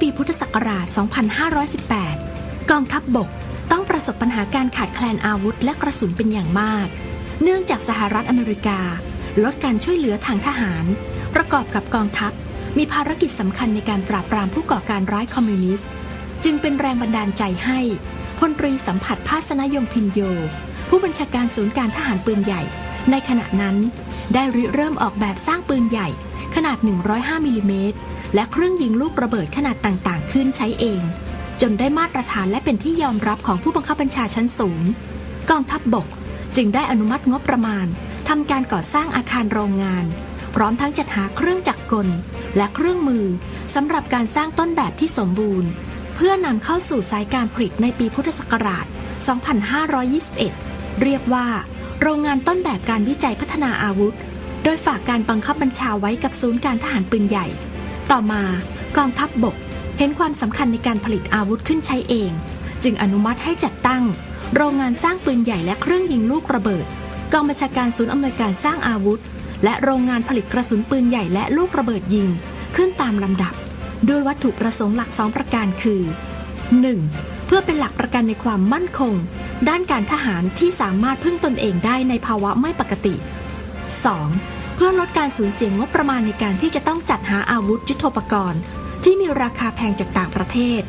ปีพุทธศักราช 2518 กองทัพบบกต้องประสบปัญหาการขาดแคลนอาวุธและกระสุนเป็นอย่างมาก เนื่องจากสหรัฐอเมริกา ลดการช่วยเหลือทางทหาร ประกอบกับกองทัพมีภารกิจสำคัญในการปราบปรามผู้ก่อการร้ายคอมมิวนิสต์ จึงเป็นแรงบันดาลใจให้พลตรีสัมผัสภาสนยงพินโย ผู้บัญชาการศูนย์การทหารปืนใหญ่ ในขณะนั้น ได้ริเริ่มออกแบบสร้างปืนใหญ่ ขนาด 105มิลลิเมตรและเครื่องยิงลูกระเบิดขนาดต่างๆ ขึ้นใช้เอง จนได้มาตรฐานและเป็นที่ยอมรับของผู้บังคับบัญชาชั้นสูง กองทัพบบกจึงได้อนุมัติงบประมาณทำการก่อสร้างอาคารโรงงาน พร้อมทั้งจัดหาเครื่องจักรกล และเครื่องมือสำหรับการสร้างต้นแบบที่สมบูรณ์ เพื่อนำเข้าสู่สายการผลิตในปีพุทธศักราช 2521 เรียกว่า โรงงานต้นแบบการวิจัยพัฒนาอาวุธ โดยฝากการบังคับบัญชาไว้กับศูนย์การทหารปืนใหญ่ ต่อมากองทัพบบก เห็นความสำคัญในการผลิตอาวุธขึ้นใช้เอง จึงอนุมัติให้จัดตั้ง โรงงานสร้างปืนใหญ่และเครื่องยิงลูกระเบิด กองบัญชาการศูนย์อำนวยการสร้างอาวุธ และโรงงานผลิตกระสุนปืนใหญ่และลูกระเบิดยิง ขึ้นตามลำดับโดยวัตถุประสงค์หลักสองประการคือ 1. เพื่อเป็นหลักประกันในความมั่นคง ด้านการทหารที่สามารถพึ่งตนเองได้ในภาวะไม่ปกติ 2. เพื่อลดการสูญเสียงบประมาณในการที่จะต้องจัดหาอาวุธยุทโธปกรณ์ ที่มีราคาแพงจากต่างประเทศ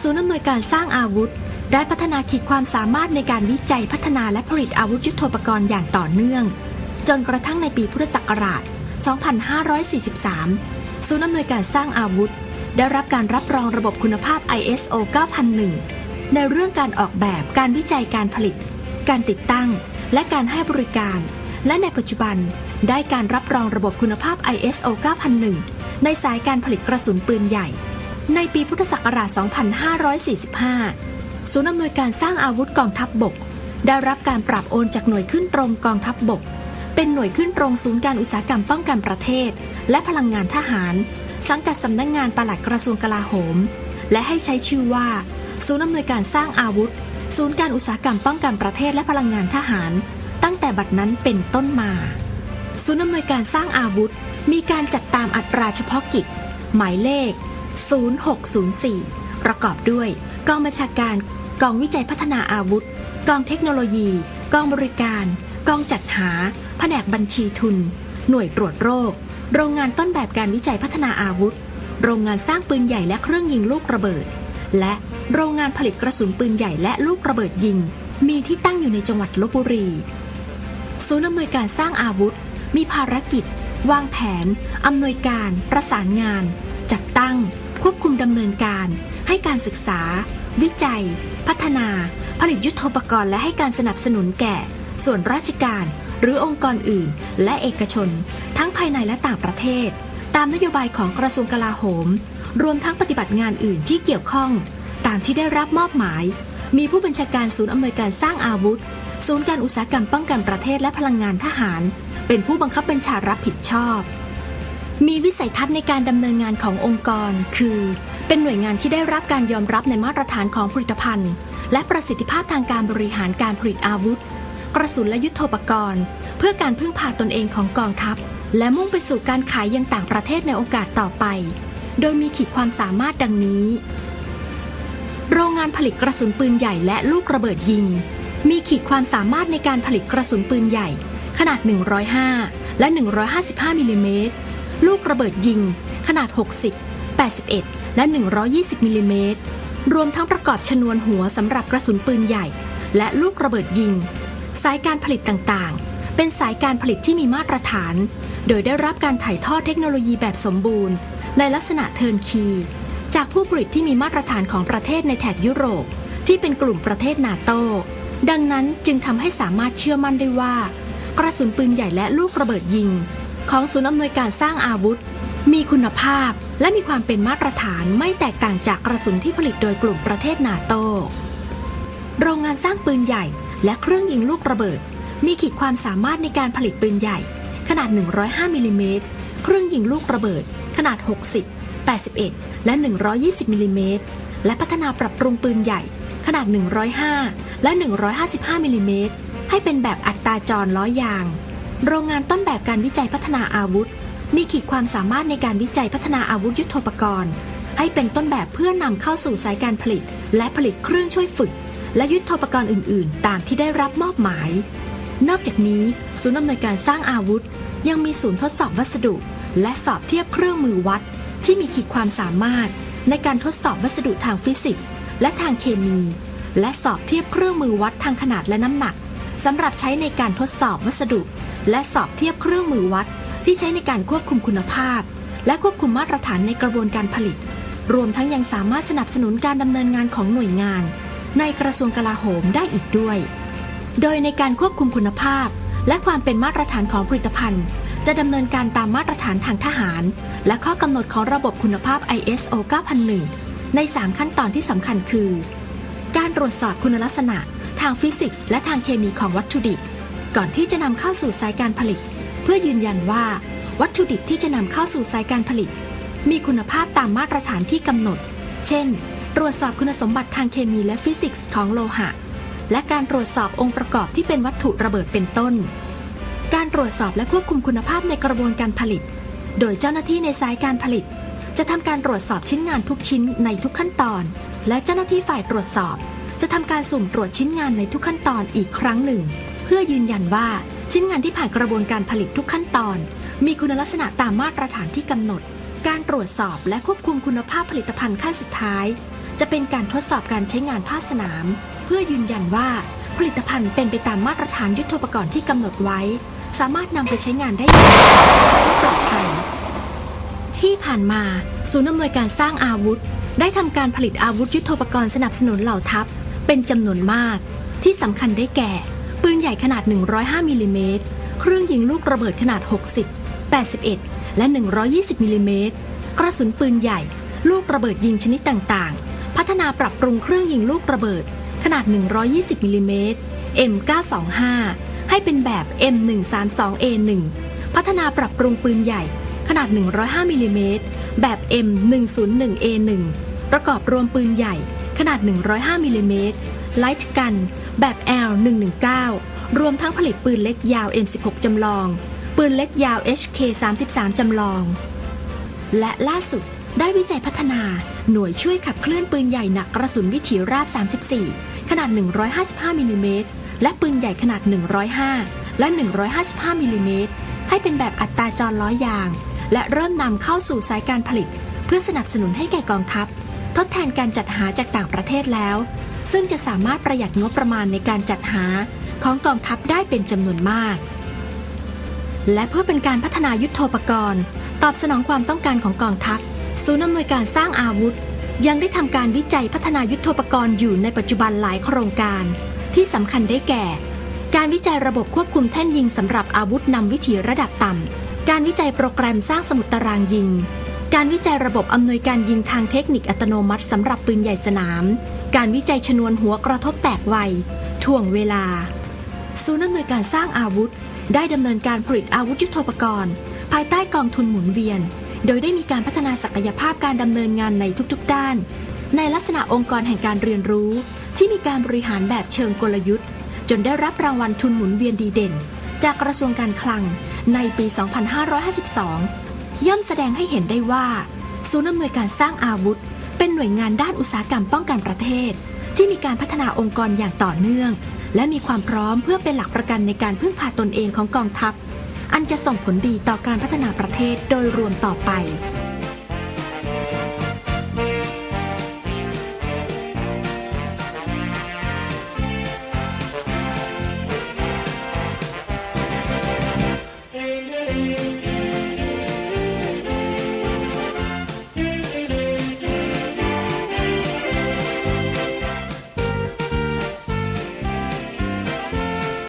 ศูนย์อำนวยการสร้างอาวุธ ได้พัฒนาขีดความสามารถในการวิจัยพัฒนาและผลิตอาวุธยุทโธปกรณ์อย่างต่อเนื่อง จนกระทั่งในปีพุทธศักราช 2543 ศูนย์อำนวยการสร้างอาวุธ ได้รับการรับรองระบบคุณภาพ ISO 9001 ในเรื่องการออกแบบการวิจัยการผลิต การติดตั้ง และการให้บริการ และในปัจจุบัน ได้การรับรองระบบคุณภาพ ISO 9001 ในสายการผลิตกระสุนปืนใหญ่ ในปีพุทธศักราช 2545 ศูนย์อำนวยการสร้างอาวุธกองทัพบบก ได้รับการปรับโอนจากหน่วยขึ้นตรงกองทัพบบก เป็นหน่วยขึ้นตรงศูนย์การอุตสาหกรรมป้องกันประเทศ และพลังงานทหาร สังกัดสำนักงงานปลัดกระทรวงกลาโหม และให้ใช้ชื่อว่า ศูนย์อำนวยการสร้างอาวุธ ศูนย์การอุตสาหกรรมป้องกันประเทศและพลังงานทหาร ตั้งแต่บัดนั้นเป็นต้นมา ศูนย์อำนวยการสร้างอาวุธ มีการจัดตามอัตราเฉพาะกิจ หมายเลข 0604 ประกอบด้วย กองบัญชาการกองวิจัยพัฒนาอาวุธ กองเทคโนโลยี กองบริการ กองจัดหา แผนกบัญชีทุน หน่วยตรวจโรค โรงงานต้นแบบการวิจัยพัฒนาอาวุธ โรงงานสร้างปืนใหญ่และเครื่องยิงลูกระเบิด และโรงงานผลิตกระสุนปืนใหญ่และลูกระเบิดยิง มีที่ตั้งอยู่ในจังหวัดลบบุรี ศูนย์อำนวยการสร้างอาวุธ มีภารกิจ วางแผน อำนวยการ ประสานงาน จัดตั้ง ควบคุมดำเนินการ ให้การศึกษา วิจัย พัฒนา ผลิตยุทโธปกรณ์และให้การสนับสนุนแก่ ส่วนราชการ หรือองค์กรอื่น และเอกชน ทั้งภายในและต่างประเทศ ตามนโยบายของกระทรวงกลาโหม รวมทั้งปฏิบัติงานอื่นที่เกี่ยวข้อง ตามที่ได้รับมอบหมาย มีผู้บัญชาการศูนย์อำนวยการสร้างอาวุธ ศูนย์การอุตสาหกรรมป้องกันประเทศและพลังงานทหาร เป็นผู้บังคับบัญชารับผิดชอบ มีวิสัยทัศน์ในการดำเนินงานขององค์กร คือ เป็นหน่วยงานที่ได้รับการยอมรับในมาตรฐานของผลิตภัณฑ์ และประสิทธิภาพทางการบริหารการผลิตอาวุธ กระสุนและยุทโธปกรณ์ เพื่อการพึ่งพาตนเองของกองทัพ และมุ่งไปสู่การขายยังต่างประเทศในโอกาสต่อไป โดยมีขีดความสามารถดังนี้ โรงงานผลิตกระสุนปืนใหญ่และลูกระเบิดยิงมีขีดความสามารถในการผลิตกระสุนปืนใหญ่ ขนาด 105 และ 155มิลลิเมตร ลูกระเบิดยิง ขนาด 60 81 และ 120มิลลิเมตร รวมทั้งประกอบชนวนหัวสำหรับกระสุนปืนใหญ่ และลูกระเบิดยิง สายการผลิตต่างๆ เป็นสายการผลิตที่มีมาตรฐาน โดยได้รับการถ่ายทอดเทคโนโลยีแบบสมบูรณ์ ในลักษณะเทิร์นคีจากผู้ผลิตที่มีมาตรฐานของประเทศในแถบยุโรป ที่เป็นกลุ่มประเทศนาโตดังนั้นจึงทำให้สามารถเชื่อมั่นได้ว่า กระสุนปืนใหญ่และลูกระเบิดยิง ของศูนย์อำนวยการสร้างอาวุธ มีคุณภาพและมีความเป็นมาตรฐานไม่แตกต่างจากกระสุนที่ผลิตโดยกลุ่มประเทศนาโต โรงงานสร้างปืนใหญ่และเครื่องยิงลูกระเบิด มีขีดความสามารถในการผลิตปืนใหญ่ ขนาด 105มิลลิเมตรเครื่องยิงลูกระเบิด ขนาด 60 81 และ 120มิลลิเมตรและพัฒนาปรับปรุงปืนใหญ่ ขนาด 105 และ 155มิลลิเมตร ให้เป็นแบบอัตราจรล้อยาง โรงงานต้นแบบการวิจัยพัฒนาอาวุธ มีขีดความสามารถในการวิจัยพัฒนาอาวุธยุทโธปกรณ์ ให้เป็นต้นแบบเพื่อนำเข้าสู่สายการผลิต และผลิตเครื่องช่วยฝึก และยุทโธปกรณ์อื่น ๆ ตามที่ได้รับมอบหมาย นอกจากนี้ ศูนย์อำนวยการสร้างอาวุธ ยังมีศูนย์ทดสอบวัสดุ และสอบเทียบเครื่องมือวัด ที่มีขีดความสามารถ ในการทดสอบวัสดุทางฟิสิกส์ และทางเคมี และสอบเทียบเครื่องมือวัดทางขนาดและน้ำหนัก สำหรับใช้ในการทดสอบวัสดุ และสอบเทียบเครื่องมือวัด ที่ใช้ในการควบคุมคุณภาพ และควบคุมมาตรฐานในกระบวนการผลิต รวมทั้งยังสามารถสนับสนุนการดำเนินงานของหน่วยงาน ในกระทรวงกลาโหมได้อีกด้วย โดยในการควบคุมคุณภาพ และความเป็นมาตรฐานของผลิตภัณฑ์ จะดำเนินการตามมาตรฐานทางทหาร และข้อกำหนดของระบบคุณภาพ ISO 9001 ใน 3 ขั้นตอนที่สำคัญคือ การตรวจสอบคุณลักษณะ ทางฟิสิกส์และทางเคมีของวัตถุดิบ ก่อนที่จะนำเข้าสู่สายการผลิต เพื่อยืนยันว่า วัตถุดิบที่จะนำเข้าสู่สายการผลิต มีคุณภาพตามมาตรฐานที่กำหนด เช่น ตรวจสอบคุณสมบัติทางเคมีและฟิสิกส์ของโลหะ และการตรวจสอบองค์ประกอบที่เป็นวัตถุระเบิดเป็นต้น การตรวจสอบและควบคุมคุณภาพในกระบวนการผลิต โดยเจ้าหน้าที่ในสายการผลิต จะทำการตรวจสอบชิ้นงานทุกชิ้นในทุกขั้นตอน และเจ้าหน้าที่ฝ่ายตรวจสอบ จะทำการสุ่มตรวจชิ้นงานในทุกขั้นตอนอีกครั้งหนึ่ง เพื่อยืนยันว่าชิ้นงานที่ผ่านกระบวนการผลิตทุกขั้นตอน มีคุณลักษณะตามมาตรฐานที่กำหนด การตรวจสอบและควบคุมคุณภาพผลิตภัณฑ์ขั้นสุดท้าย จะเป็นการทดสอบการใช้งานภาคสนาม เพื่อยืนยันว่าผลิตภัณฑ์เป็นไปตามมาตรฐานยุทธปกรณ์ที่กำหนดไว้ สามารถนำไปใช้งานได้อย่างปลอดภัยที่ผ่านมา ศูนย์อำนวยการสร้างอาวุธ ได้ทำการผลิตอาวุธยุทโธปกรณ์สนับสนุนเหล่าทัพ เป็นจำนวนมาก ที่สำคัญได้แก่ ปืนใหญ่ขนาด 105มิลลิเมตรเครื่องยิงลูกระเบิดขนาด 60 81 และ 120มิลลิเมตรกระสุนปืนใหญ่ ลูกระเบิดยิงชนิดต่างๆ พัฒนาปรับปรุงเครื่องยิงลูกระเบิด ขนาด 120มิลลิเมตร M925 ให้เป็นแบบ M132A1 พัฒนาปรับปรุงปืนใหญ่ ขนาด 105มิลลิเมตรแบบ M101A1 ประกอบรวมปืนใหญ่ ขนาด 105มิลลิเมตรไลท์กันแบบ L119 รวมทั้งผลิตปืนเล็กยาว M16 จำลอง ปืนเล็กยาว HK33 จำลอง และล่าสุดได้วิจัยพัฒนาหน่วยช่วยขับเคลื่อนปืนใหญ่หนักกระสุนวิถีราบ 34 ขนาด 155มิลลิเมตรและปืนใหญ่ขนาด 105 และ 155มิลลิเมตรให้เป็นแบบอัตราจรล้อยาง และเริ่มนำเข้าสู่สายการผลิต เพื่อสนับสนุนให้แก่กองทัพ ทดแทนการจัดหาจากต่างประเทศแล้ว ซึ่งจะสามารถประหยัดงบประมาณในการจัดหาของกองทัพได้เป็นจำนวนมาก และเพื่อเป็นการพัฒนายุทโธปกรณ์ ตอบสนองความต้องการของกองทัพศูนย์อำนวยการสร้างอาวุธ ยังได้ทำการวิจัยพัฒนายุทโธปกรณ์อยู่ในปัจจุบันหลายโครงการ ที่สำคัญได้แก่ การวิจัยระบบควบคุมแท่นยิงสำหรับอาวุธนำวิถีระดับต่ำการวิจัยโปรแกรมสร้างสมุดตารางยิง การวิจัยระบบอำนวยการยิงทางเทคนิคอัตโนมัติสำหรับปืนใหญ่สนาม การวิจัยชนวนหัวกระทบแตกไวถ่วงเวลา ศูนย์อำนวยการสร้างอาวุธ ได้ดำเนินการผลิตอาวุธยุทโธปกรณ์ ภายใต้กองทุนหมุนเวียน โดยได้มีการพัฒนาศักยภาพการดำเนินงานในทุกๆ ด้าน ในลักษณะองค์กรแห่งการเรียนรู้ ที่มีการบริหารแบบเชิงกลยุทธ์ จนได้รับรางวัลทุนหมุนเวียนดีเด่น จากกระทรวงการคลังในปี 2552 ย่อมแสดงให้เห็นได้ว่า ศูนย์อำนวยการสร้างอาวุธ เป็นหน่วยงานด้านอุตสาหกรรมป้องกันประเทศ ที่มีการพัฒนาองค์กรอย่างต่อเนื่อง และมีความพร้อมเพื่อเป็นหลักประกันในการพึ่งพาตนเองของกองทัพ อันจะส่งผลดีต่อการพัฒนาประเทศโดยรวมต่อไป